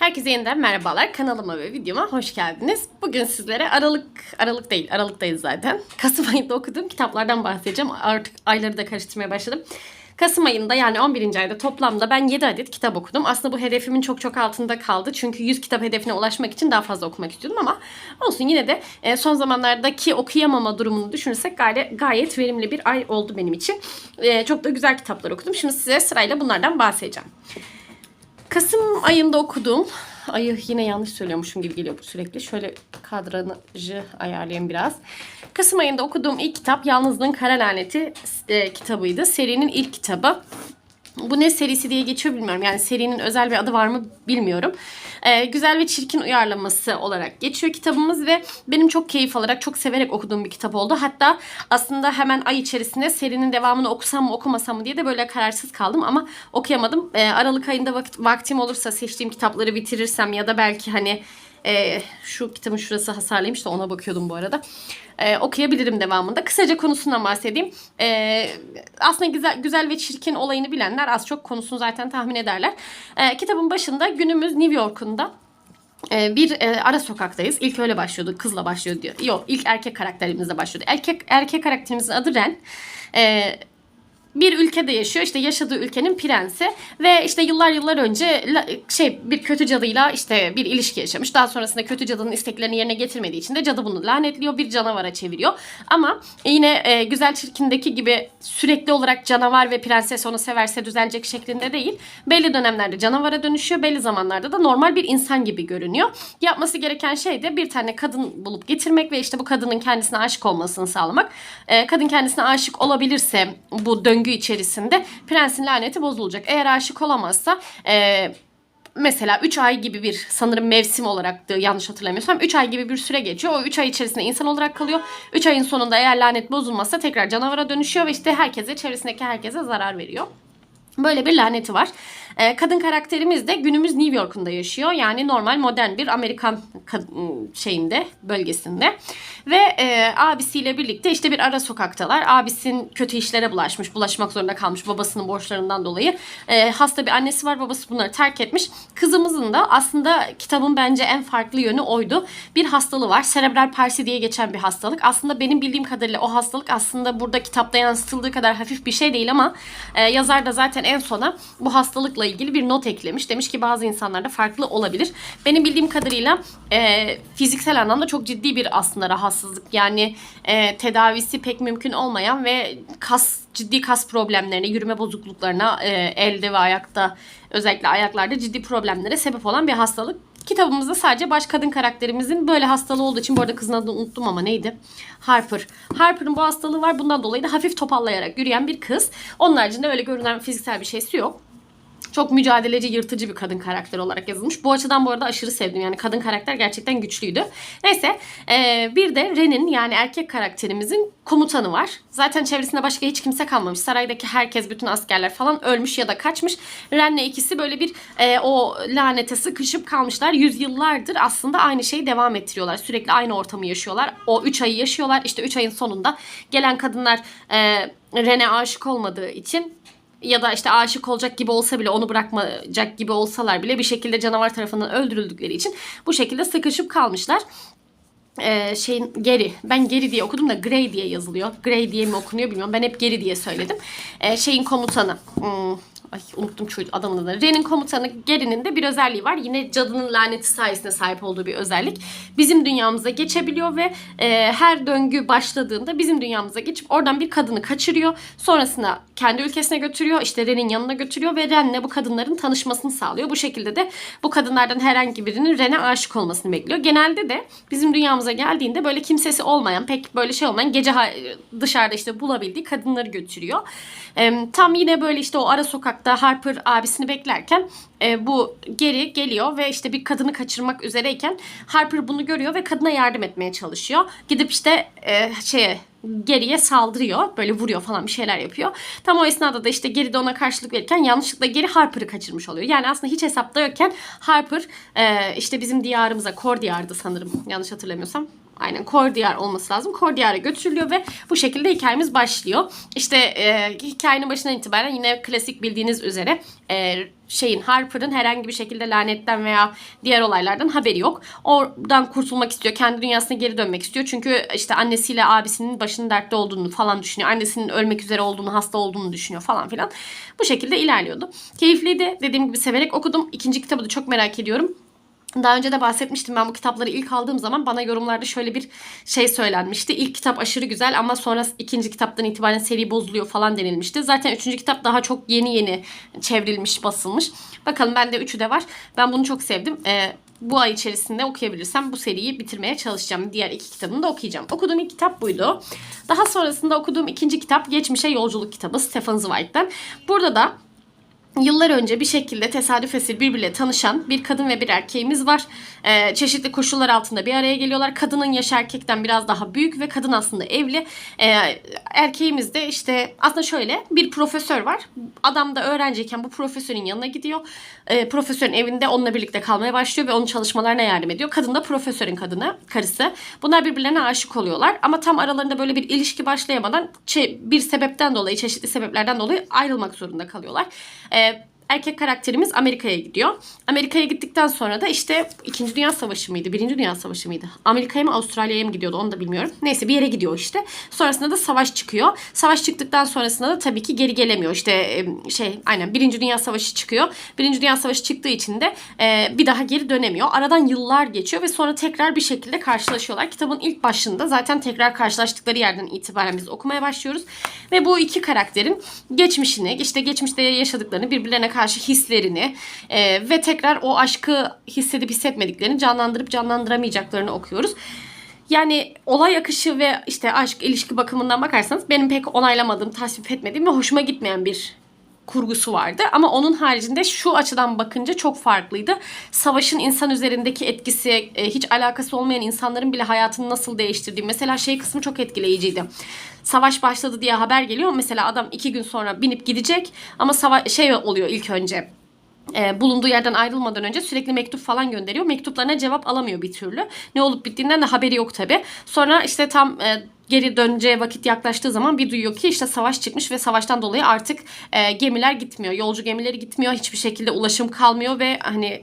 Herkese yeniden merhabalar. Kanalıma ve videoma hoş geldiniz. Bugün sizlere Aralık, Aralık değil, Aralık'tayız zaten. Kasım ayında okuduğum kitaplardan bahsedeceğim. Artık ayları da karıştırmaya başladım. Kasım ayında yani 11. ayda toplamda ben 7 adet kitap okudum. Aslında bu hedefimin çok çok altında kaldı. Çünkü 100 kitap hedefine ulaşmak için daha fazla okumak istiyordum ama olsun yine de e, son zamanlardaki okuyamama durumunu düşünürsek gayet, gayet verimli bir ay oldu benim için. E, Çok da güzel kitaplar okudum. Şimdi size sırayla bunlardan bahsedeceğim. Kasım ayında okuduğum, ayı yine yanlış söylüyormuşum gibi geliyor bu sürekli. Şöyle kadrajı ayarlayayım biraz. Kasım ayında okuduğum ilk kitap Yalnızlığın Kara Laneti e, kitabıydı. Serinin ilk kitabı. Bu ne serisi diye geçiyor bilmiyorum. Yani serinin özel bir adı var mı bilmiyorum. Ee, güzel ve çirkin uyarlaması olarak geçiyor kitabımız ve benim çok keyif alarak, çok severek okuduğum bir kitap oldu. Hatta aslında hemen ay içerisinde serinin devamını okusam mı okumasam mı diye de böyle kararsız kaldım ama okuyamadım. Ee, Aralık ayında vakit, vaktim olursa seçtiğim kitapları bitirirsem ya da belki hani e, şu kitabın şurası hasarlıymış da ona bakıyordum bu arada. E, okuyabilirim devamında. Kısaca konusundan bahsedeyim. E, aslında güzel, güzel ve çirkin olayını bilenler az çok konusunu zaten tahmin ederler. E, kitabın başında günümüz New York'unda e, bir e, ara sokaktayız. İlk öyle başlıyordu. Kızla başlıyor diyor. Yok ilk erkek karakterimizle başlıyordu. Erkek erkek karakterimizin adı Ren. E, bir ülkede yaşıyor. İşte yaşadığı ülkenin prensi ve işte yıllar yıllar önce şey bir kötü cadıyla işte bir ilişki yaşamış. Daha sonrasında kötü cadının isteklerini yerine getirmediği için de cadı bunu lanetliyor, bir canavara çeviriyor. Ama yine e, güzel çirkindeki gibi sürekli olarak canavar ve prenses onu severse düzelecek şeklinde değil. Belli dönemlerde canavara dönüşüyor, belli zamanlarda da normal bir insan gibi görünüyor. Yapması gereken şey de bir tane kadın bulup getirmek ve işte bu kadının kendisine aşık olmasını sağlamak. E, kadın kendisine aşık olabilirse bu döngü içerisinde prensin laneti bozulacak. Eğer aşık olamazsa e, mesela 3 ay gibi bir sanırım mevsim olarak da yanlış hatırlamıyorsam 3 ay gibi bir süre geçiyor. O 3 ay içerisinde insan olarak kalıyor. 3 ayın sonunda eğer lanet bozulmazsa tekrar canavara dönüşüyor ve işte herkese çevresindeki herkese zarar veriyor. Böyle bir laneti var. Ee, kadın karakterimiz de günümüz New York'unda yaşıyor. Yani normal modern bir Amerikan kad- şeyinde, bölgesinde. Ve e, abisiyle birlikte işte bir ara sokaktalar. Abisin kötü işlere bulaşmış, bulaşmak zorunda kalmış babasının borçlarından dolayı. E, hasta bir annesi var, babası bunları terk etmiş. Kızımızın da aslında kitabın bence en farklı yönü oydu. Bir hastalığı var. Serebral palsi diye geçen bir hastalık. Aslında benim bildiğim kadarıyla o hastalık aslında burada kitapta yansıtıldığı kadar hafif bir şey değil ama e, yazar da zaten en sona bu hastalıkla ilgili bir not eklemiş. Demiş ki bazı insanlarda farklı olabilir. Benim bildiğim kadarıyla e, fiziksel anlamda çok ciddi bir aslında rahatsızlık. Yani e, tedavisi pek mümkün olmayan ve kas ciddi kas problemlerine, yürüme bozukluklarına, e, elde ve ayakta özellikle ayaklarda ciddi problemlere sebep olan bir hastalık. Kitabımızda sadece baş kadın karakterimizin böyle hastalığı olduğu için bu arada kızın adını unuttum ama neydi? Harper. Harper'ın bu hastalığı var. Bundan dolayı da hafif topallayarak yürüyen bir kız. Onun haricinde öyle görünen fiziksel bir şeysi yok. Çok mücadeleci, yırtıcı bir kadın karakter olarak yazılmış. Bu açıdan bu arada aşırı sevdim. Yani kadın karakter gerçekten güçlüydü. Neyse e, bir de Ren'in yani erkek karakterimizin komutanı var. Zaten çevresinde başka hiç kimse kalmamış. Saraydaki herkes, bütün askerler falan ölmüş ya da kaçmış. Ren'le ikisi böyle bir e, o lanete sıkışıp kalmışlar. Yüzyıllardır aslında aynı şeyi devam ettiriyorlar. Sürekli aynı ortamı yaşıyorlar. O 3 ayı yaşıyorlar. İşte 3 ayın sonunda gelen kadınlar e, Ren'e aşık olmadığı için ya da işte aşık olacak gibi olsa bile onu bırakmayacak gibi olsalar bile bir şekilde canavar tarafından öldürüldükleri için bu şekilde sıkışıp kalmışlar. Ee, şeyin Geri. Ben Geri diye okudum da Grey diye yazılıyor. Grey diye mi okunuyor bilmiyorum. Ben hep Geri diye söyledim. Ee, şeyin komutanı. Hmm, ay unuttum şu adamın adını. Ren'in komutanı Geri'nin de bir özelliği var. Yine cadının laneti sayesinde sahip olduğu bir özellik. Bizim dünyamıza geçebiliyor ve e, her döngü başladığında bizim dünyamıza geçip oradan bir kadını kaçırıyor. Sonrasında kendi ülkesine götürüyor. İşte Ren'in yanına götürüyor ve Ren'le bu kadınların tanışmasını sağlıyor. Bu şekilde de bu kadınlardan herhangi birinin Ren'e aşık olmasını bekliyor. Genelde de bizim dünyamıza geldiğinde böyle kimsesi olmayan, pek böyle şey olmayan gece dışarıda işte bulabildiği kadınları götürüyor. E, tam yine böyle işte o ara sokakta Harper abisini beklerken e, bu geri geliyor ve işte bir kadını kaçırmak üzereyken Harper bunu görüyor ve kadına yardım etmeye çalışıyor. Gidip işte e, şeye geriye saldırıyor. Böyle vuruyor falan bir şeyler yapıyor. Tam o esnada da işte geri de ona karşılık verirken yanlışlıkla geri Harper'ı kaçırmış oluyor. Yani aslında hiç hesapta yokken Harper e, işte bizim diyarımıza, Kor diyardı sanırım yanlış hatırlamıyorsam. Aynen Kor diyar olması lazım. Kor diyara götürülüyor ve bu şekilde hikayemiz başlıyor. İşte e, hikayenin başından itibaren yine klasik bildiğiniz üzere e, şeyin Harper'ın herhangi bir şekilde lanetten veya diğer olaylardan haberi yok. Oradan kurtulmak istiyor. Kendi dünyasına geri dönmek istiyor. Çünkü işte annesiyle abisinin başının dertte olduğunu falan düşünüyor. Annesinin ölmek üzere olduğunu, hasta olduğunu düşünüyor falan filan. Bu şekilde ilerliyordu. Keyifliydi. Dediğim gibi severek okudum. İkinci kitabı da çok merak ediyorum. Daha önce de bahsetmiştim ben bu kitapları ilk aldığım zaman bana yorumlarda şöyle bir şey söylenmişti. İlk kitap aşırı güzel ama sonra ikinci kitaptan itibaren seri bozuluyor falan denilmişti. Zaten üçüncü kitap daha çok yeni yeni çevrilmiş, basılmış. Bakalım bende üçü de var. Ben bunu çok sevdim. Ee, bu ay içerisinde okuyabilirsem bu seriyi bitirmeye çalışacağım. Diğer iki kitabını da okuyacağım. Okuduğum ilk kitap buydu. Daha sonrasında okuduğum ikinci kitap Geçmişe Yolculuk kitabı Stephen Zweig'den. Burada da Yıllar önce bir şekilde tesadüf esir birbiriyle tanışan bir kadın ve bir erkeğimiz var. Ee, çeşitli koşullar altında bir araya geliyorlar. Kadının yaşı erkekten biraz daha büyük ve kadın aslında evli. Ee, erkeğimiz de işte aslında şöyle bir profesör var. Adam da öğrenciyken bu profesörün yanına gidiyor. Ee, profesörün evinde onunla birlikte kalmaya başlıyor ve onun çalışmalarına yardım ediyor. Kadın da profesörün kadını, karısı. Bunlar birbirlerine aşık oluyorlar. Ama tam aralarında böyle bir ilişki başlayamadan bir sebepten dolayı, çeşitli sebeplerden dolayı ayrılmak zorunda kalıyorlar. Ee, erkek karakterimiz Amerika'ya gidiyor. Amerika'ya gittikten sonra da işte 2. Dünya Savaşı mıydı? 1. Dünya Savaşı mıydı? Amerika'ya mı Avustralya'ya mı gidiyordu onu da bilmiyorum. Neyse bir yere gidiyor işte. Sonrasında da savaş çıkıyor. Savaş çıktıktan sonrasında da tabii ki geri gelemiyor. İşte şey aynen 1. Dünya Savaşı çıkıyor. 1. Dünya Savaşı çıktığı için de e, bir daha geri dönemiyor. Aradan yıllar geçiyor ve sonra tekrar bir şekilde karşılaşıyorlar. Kitabın ilk başında zaten tekrar karşılaştıkları yerden itibaren biz okumaya başlıyoruz. Ve bu iki karakterin geçmişini, işte geçmişte yaşadıklarını birbirlerine karşı hislerini e, ve tekrar o aşkı hissedip hissetmediklerini canlandırıp canlandıramayacaklarını okuyoruz. Yani olay akışı ve işte aşk ilişki bakımından bakarsanız benim pek onaylamadığım, tasvip etmediğim ve hoşuma gitmeyen bir kurgusu vardı. Ama onun haricinde şu açıdan bakınca çok farklıydı. Savaşın insan üzerindeki etkisi, e, hiç alakası olmayan insanların bile hayatını nasıl değiştirdiği. Mesela şey kısmı çok etkileyiciydi. Savaş başladı diye haber geliyor. Mesela adam iki gün sonra binip gidecek ama sava- şey oluyor ilk önce e, bulunduğu yerden ayrılmadan önce sürekli mektup falan gönderiyor. Mektuplarına cevap alamıyor bir türlü. Ne olup bittiğinden de haberi yok tabi. Sonra işte tam e, geri döneceği vakit yaklaştığı zaman bir duyuyor ki işte savaş çıkmış ve savaştan dolayı artık e, gemiler gitmiyor. Yolcu gemileri gitmiyor. Hiçbir şekilde ulaşım kalmıyor ve hani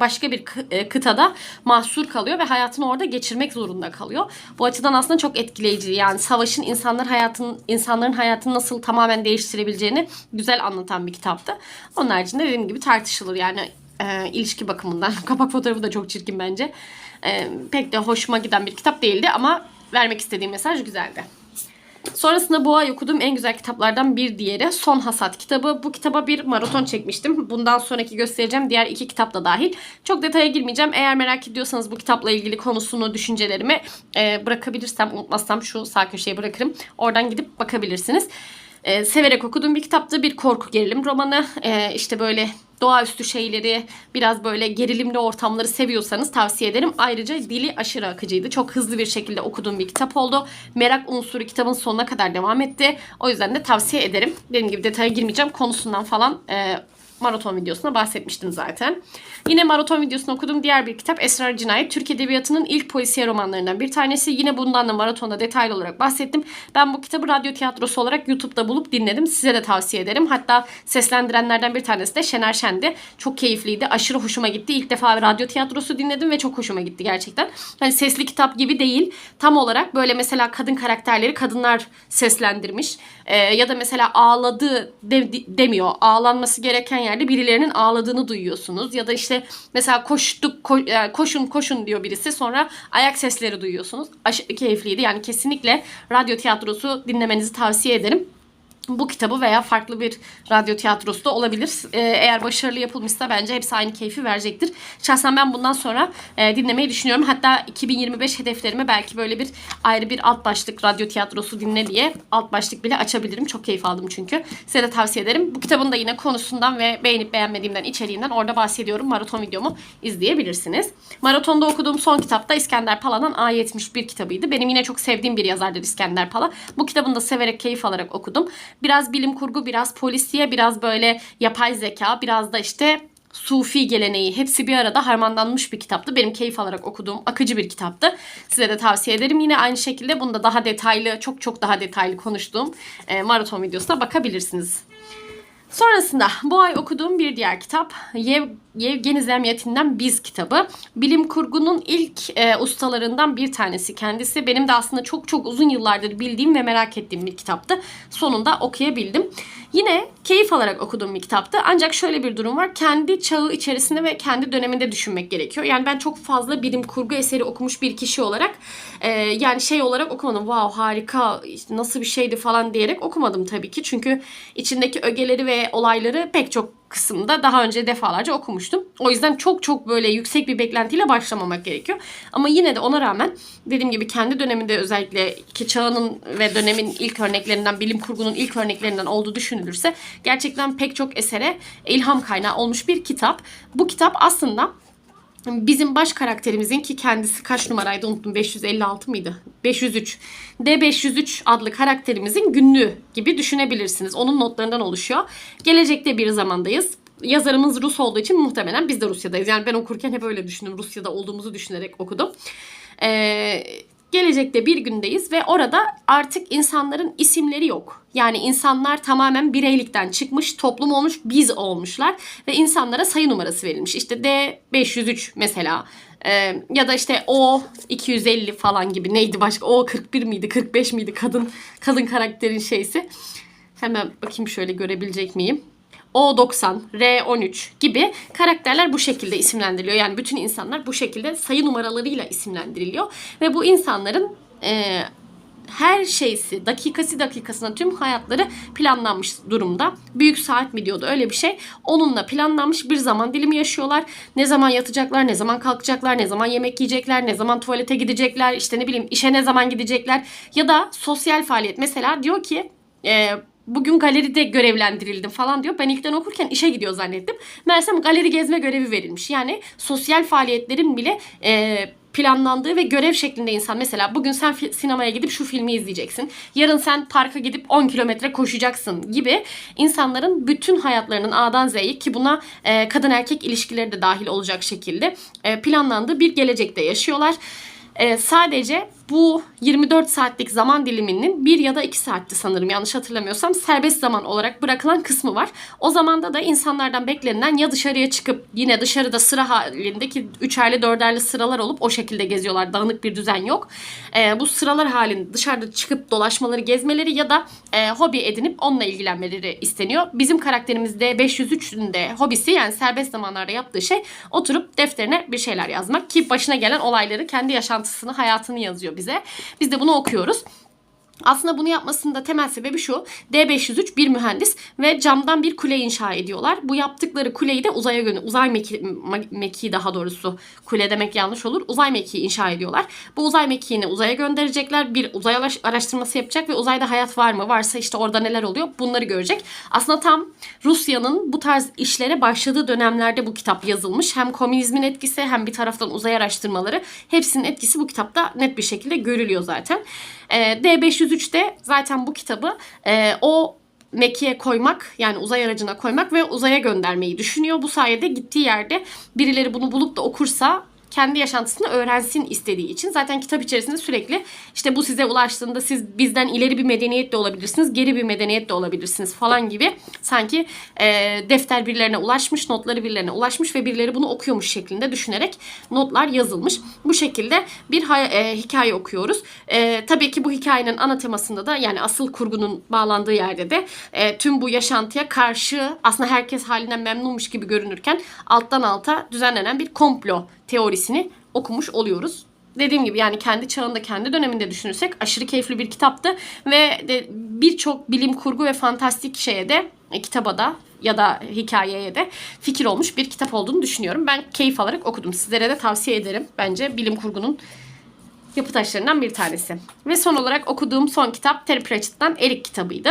başka bir e, kıtada mahsur kalıyor ve hayatını orada geçirmek zorunda kalıyor. Bu açıdan aslında çok etkileyici. Yani savaşın insanlar hayatın insanların hayatını nasıl tamamen değiştirebileceğini güzel anlatan bir kitaptı. Onun haricinde dediğim gibi tartışılır. Yani e, ilişki bakımından. Kapak fotoğrafı da çok çirkin bence. E, pek de hoşuma giden bir kitap değildi ama vermek istediğim mesaj güzeldi. Sonrasında bu ay okuduğum en güzel kitaplardan bir diğeri Son Hasat kitabı. Bu kitaba bir maraton çekmiştim. Bundan sonraki göstereceğim diğer iki kitap da dahil. Çok detaya girmeyeceğim. Eğer merak ediyorsanız bu kitapla ilgili konusunu, düşüncelerimi e, bırakabilirsem, unutmazsam şu sağ köşeye bırakırım. Oradan gidip bakabilirsiniz. E, severek okuduğum bir kitaptı. Bir korku gerilim romanı. E, işte böyle doğaüstü şeyleri, biraz böyle gerilimli ortamları seviyorsanız tavsiye ederim. Ayrıca dili aşırı akıcıydı. Çok hızlı bir şekilde okuduğum bir kitap oldu. Merak unsuru kitabın sonuna kadar devam etti. O yüzden de tavsiye ederim. Dediğim gibi detaya girmeyeceğim. Konusundan falan e, maraton videosuna bahsetmiştim zaten. Yine maraton videosunu okuduğum diğer bir kitap Esrar Cinayet. Türk Edebiyatı'nın ilk polisiye romanlarından bir tanesi. Yine bundan da maratonda detaylı olarak bahsettim. Ben bu kitabı radyo tiyatrosu olarak YouTube'da bulup dinledim. Size de tavsiye ederim. Hatta seslendirenlerden bir tanesi de Şener Şen'di. Çok keyifliydi. Aşırı hoşuma gitti. İlk defa radyo tiyatrosu dinledim ve çok hoşuma gitti gerçekten. Hani sesli kitap gibi değil. Tam olarak böyle mesela kadın karakterleri kadınlar seslendirmiş. Ee, ya da mesela ağladı de, demiyor. Ağlanması gereken yerde birilerinin ağladığını duyuyorsunuz. Ya da işte mesela koştuk ko, e, koşun koşun diyor birisi sonra ayak sesleri duyuyorsunuz. Aşırı keyifliydi. Yani kesinlikle radyo tiyatrosu dinlemenizi tavsiye ederim bu kitabı veya farklı bir radyo tiyatrosu da olabilir. Ee, eğer başarılı yapılmışsa bence hepsi aynı keyfi verecektir. Şahsen ben bundan sonra e, dinlemeyi düşünüyorum. Hatta 2025 hedeflerime belki böyle bir ayrı bir alt başlık radyo tiyatrosu dinle diye alt başlık bile açabilirim. Çok keyif aldım çünkü. Size de tavsiye ederim. Bu kitabın da yine konusundan ve beğenip beğenmediğimden, içeriğinden orada bahsediyorum. Maraton videomu izleyebilirsiniz. Maratonda okuduğum son kitap da İskender Pala'nın A71 kitabıydı. Benim yine çok sevdiğim bir yazardır İskender Pala. Bu kitabını da severek, keyif alarak okudum. Biraz bilim kurgu, biraz polisiye, biraz böyle yapay zeka, biraz da işte Sufi geleneği hepsi bir arada harmanlanmış bir kitaptı. Benim keyif alarak okuduğum akıcı bir kitaptı. Size de tavsiye ederim. Yine aynı şekilde bunda daha detaylı, çok çok daha detaylı konuştuğum e, maraton videosuna bakabilirsiniz. Sonrasında bu ay okuduğum bir diğer kitap Yev, Yevgeni Zemyatin'den Biz kitabı. Bilim kurgunun ilk e, ustalarından bir tanesi kendisi. Benim de aslında çok çok uzun yıllardır bildiğim ve merak ettiğim bir kitaptı. Sonunda okuyabildim. Yine keyif alarak okuduğum bir kitaptı. Ancak şöyle bir durum var. Kendi çağı içerisinde ve kendi döneminde düşünmek gerekiyor. Yani ben çok fazla bilim kurgu eseri okumuş bir kişi olarak e, yani şey olarak okumadım. Wow harika işte nasıl bir şeydi falan diyerek okumadım tabii ki. Çünkü içindeki ögeleri ve olayları pek çok kısımda daha önce defalarca okumuştum. O yüzden çok çok böyle yüksek bir beklentiyle başlamamak gerekiyor. Ama yine de ona rağmen dediğim gibi kendi döneminde özellikle ki çağının ve dönemin ilk örneklerinden, bilim kurgunun ilk örneklerinden olduğu düşünülürse gerçekten pek çok esere ilham kaynağı olmuş bir kitap. Bu kitap aslında bizim baş karakterimizin ki kendisi kaç numaraydı unuttum 556 mıydı? 503. D503 adlı karakterimizin günlüğü gibi düşünebilirsiniz. Onun notlarından oluşuyor. Gelecekte bir zamandayız. Yazarımız Rus olduğu için muhtemelen biz de Rusya'dayız. Yani ben okurken hep öyle düşündüm. Rusya'da olduğumuzu düşünerek okudum. Ee, gelecekte bir gündeyiz ve orada artık insanların isimleri yok. Yani insanlar tamamen bireylikten çıkmış, toplum olmuş, biz olmuşlar ve insanlara sayı numarası verilmiş. İşte D 503 mesela ee, ya da işte O 250 falan gibi neydi başka? O 41 miydi, 45 miydi kadın kadın karakterin şeysi. Hemen bakayım şöyle görebilecek miyim? O90, R13 gibi karakterler bu şekilde isimlendiriliyor. Yani bütün insanlar bu şekilde sayı numaralarıyla isimlendiriliyor. Ve bu insanların e, her şeysi, dakikası dakikasına tüm hayatları planlanmış durumda. Büyük saat mi diyordu öyle bir şey. Onunla planlanmış bir zaman dilimi yaşıyorlar. Ne zaman yatacaklar, ne zaman kalkacaklar, ne zaman yemek yiyecekler, ne zaman tuvalete gidecekler, işte ne bileyim işe ne zaman gidecekler. Ya da sosyal faaliyet. Mesela diyor ki... E, bugün galeride görevlendirildim falan diyor. Ben ilkten okurken işe gidiyor zannettim. Meğersem galeri gezme görevi verilmiş. Yani sosyal faaliyetlerin bile e, planlandığı ve görev şeklinde insan. Mesela bugün sen sinemaya gidip şu filmi izleyeceksin. Yarın sen parka gidip 10 kilometre koşacaksın gibi insanların bütün hayatlarının A'dan Z'ye ki buna e, kadın erkek ilişkileri de dahil olacak şekilde e, planlandığı bir gelecekte yaşıyorlar. E, sadece bu 24 saatlik zaman diliminin 1 ya da 2 saatti sanırım yanlış hatırlamıyorsam serbest zaman olarak bırakılan kısmı var. O zamanda da insanlardan beklenilen ya dışarıya çıkıp yine dışarıda sıra halindeki 3'erli 4'erli sıralar olup o şekilde geziyorlar. Dağınık bir düzen yok. E, bu sıralar halinde dışarıda çıkıp dolaşmaları, gezmeleri ya da e, hobi edinip onunla ilgilenmeleri isteniyor. Bizim karakterimizde 503'ün de hobisi yani serbest zamanlarda yaptığı şey oturup defterine bir şeyler yazmak ki başına gelen olayları kendi yaşantısını, hayatını yazıyor bize. Biz de bunu okuyoruz. Aslında bunu yapmasının da temel sebebi şu. D503 bir mühendis ve camdan bir kule inşa ediyorlar. Bu yaptıkları kuleyi de uzaya gönü uzay meki, mekiği daha doğrusu kule demek yanlış olur. Uzay mekiği inşa ediyorlar. Bu uzay mekiğini uzaya gönderecekler. Bir uzay araştırması yapacak ve uzayda hayat var mı? Varsa işte orada neler oluyor? Bunları görecek. Aslında tam Rusya'nın bu tarz işlere başladığı dönemlerde bu kitap yazılmış. Hem komünizmin etkisi hem bir taraftan uzay araştırmaları hepsinin etkisi bu kitapta net bir şekilde görülüyor zaten. E, D503'te zaten bu kitabı e, o mekiğe koymak yani uzay aracına koymak ve uzaya göndermeyi düşünüyor. Bu sayede gittiği yerde birileri bunu bulup da okursa kendi yaşantısını öğrensin istediği için zaten kitap içerisinde sürekli işte bu size ulaştığında siz bizden ileri bir medeniyet de olabilirsiniz, geri bir medeniyet de olabilirsiniz falan gibi sanki e, defter birilerine ulaşmış, notları birilerine ulaşmış ve birileri bunu okuyormuş şeklinde düşünerek notlar yazılmış. Bu şekilde bir e, hikaye okuyoruz. E, tabii ki bu hikayenin ana temasında da yani asıl kurgunun bağlandığı yerde de e, tüm bu yaşantıya karşı aslında herkes halinden memnunmuş gibi görünürken alttan alta düzenlenen bir komplo teorisini okumuş oluyoruz. Dediğim gibi yani kendi çağında, kendi döneminde düşünürsek aşırı keyifli bir kitaptı ve birçok bilim kurgu ve fantastik şeye de e, kitaba da ya da hikayeye de fikir olmuş bir kitap olduğunu düşünüyorum. Ben keyif alarak okudum. Sizlere de tavsiye ederim. Bence bilim kurgunun yapı taşlarından bir tanesi. Ve son olarak okuduğum son kitap Terry Pratchett'tan Erik kitabıydı.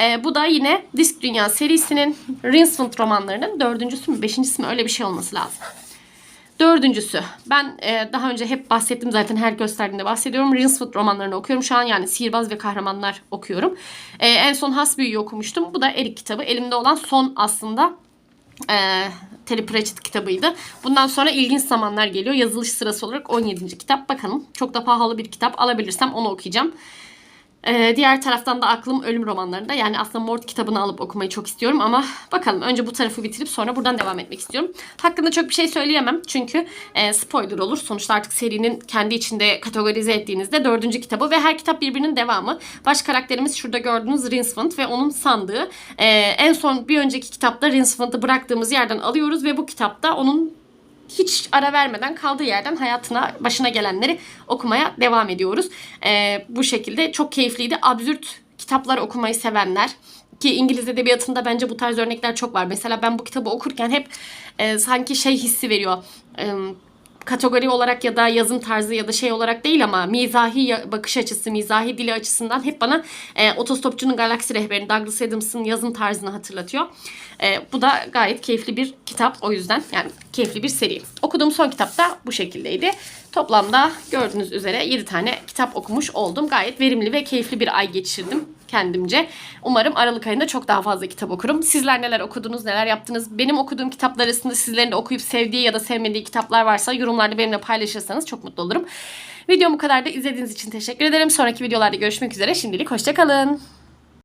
Ee, bu da yine Disk Dünya serisinin Rinsford romanlarının dördüncüsü mü beşincisi mi öyle bir şey olması lazım. Dördüncüsü. Ben e, daha önce hep bahsettim zaten her gösterdiğimde bahsediyorum. Rinswood romanlarını okuyorum. Şu an yani sihirbaz ve kahramanlar okuyorum. E, en son Has Büyü'yü okumuştum. Bu da Erik kitabı. Elimde olan son aslında e, Terry Pratchett kitabıydı. Bundan sonra ilginç zamanlar geliyor. Yazılış sırası olarak 17. kitap. Bakalım. Çok da pahalı bir kitap. Alabilirsem onu okuyacağım. Ee, diğer taraftan da aklım ölüm romanlarında. Yani aslında Mort kitabını alıp okumayı çok istiyorum ama bakalım önce bu tarafı bitirip sonra buradan devam etmek istiyorum. Hakkında çok bir şey söyleyemem çünkü e, spoiler olur. Sonuçta artık serinin kendi içinde kategorize ettiğinizde dördüncü kitabı ve her kitap birbirinin devamı. Baş karakterimiz şurada gördüğünüz Rincewand ve onun sandığı. Ee, en son bir önceki kitapta Rincewand'ı bıraktığımız yerden alıyoruz ve bu kitapta onun hiç ara vermeden kaldığı yerden hayatına başına gelenleri okumaya devam ediyoruz. Ee, bu şekilde çok keyifliydi. Absürt kitaplar okumayı sevenler ki İngiliz edebiyatında bence bu tarz örnekler çok var. Mesela ben bu kitabı okurken hep e, sanki şey hissi veriyor. E, kategori olarak ya da yazım tarzı ya da şey olarak değil ama mizahi bakış açısı, mizahi dili açısından hep bana e, Otostopçunun Galaksi Rehberi Douglas Adams'ın yazım tarzını hatırlatıyor. E, bu da gayet keyifli bir kitap o yüzden yani keyifli bir seri. Okuduğum son kitap da bu şekildeydi. Toplamda gördüğünüz üzere 7 tane kitap okumuş oldum. Gayet verimli ve keyifli bir ay geçirdim kendimce. Umarım Aralık ayında çok daha fazla kitap okurum. Sizler neler okudunuz, neler yaptınız? Benim okuduğum kitaplar arasında sizlerin de okuyup sevdiği ya da sevmediği kitaplar varsa yorumlarda benimle paylaşırsanız çok mutlu olurum. Videom bu kadar da izlediğiniz için teşekkür ederim. Sonraki videolarda görüşmek üzere. Şimdilik hoşçakalın.